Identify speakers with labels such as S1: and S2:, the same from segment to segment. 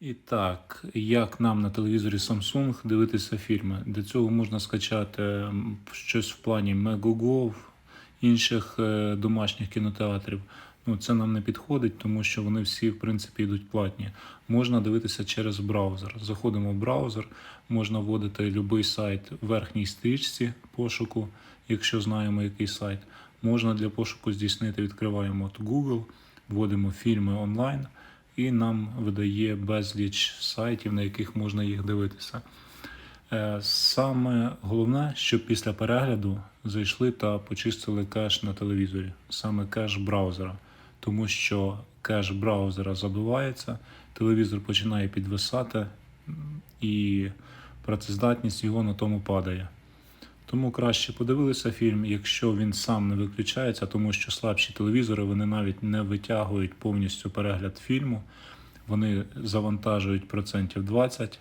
S1: І так, як нам на телевізорі Samsung дивитися фільми? Для цього можна скачати щось в плані Megogo, інших е, домашніх кінотеатрів. Ну, це нам не підходить, тому що вони всі, в принципі, йдуть платні. Можна дивитися через браузер. Заходимо в браузер, можна вводити будь-який сайт в верхній стрічці пошуку, якщо знаємо який сайт. Можна для пошуку здійснити, відкриваємо от Google, вводимо фільми онлайн, і нам видає безліч сайтів, на яких можна їх дивитися. Е, Саме головне, щоб після перегляду зайшли та почистили кеш на телевізорі, саме кеш браузера, тому що кеш браузера забивається, телевізор починає підвисати і працездатність його на тому падає. Тому краще подивилися фільм, якщо він сам не виключається, тому що слабші телевізори вони навіть не витягують повністю перегляд фільму, вони завантажують процентів 20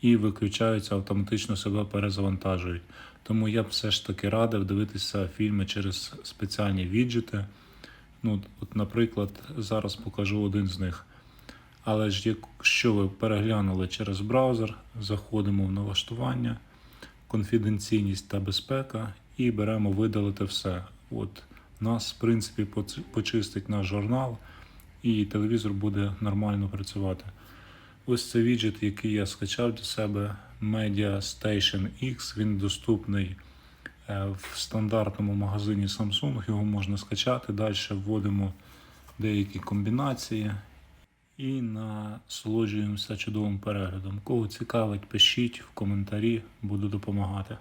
S1: і виключаються автоматично себе перезавантажують. Тому я б все ж таки радив дивитися фільми через спеціальні віджити. Ну, от, наприклад, зараз покажу один з них. Але ж якщо ви переглянули через браузер, заходимо в налаштування, конфіденційність та безпека і беремо видалити все. От нас, в принципі, почистить наш журнал, і телевізор буде нормально працювати. Ось це віджит, який я скачав для себе Media Station X. Він доступний е, в стандартному магазині Samsung. Його можна скачати. Далі вводимо деякі комбінації і насолоджуємося чудовим переглядом. Кого цікавить, пишіть в коментарі, буду допомагати.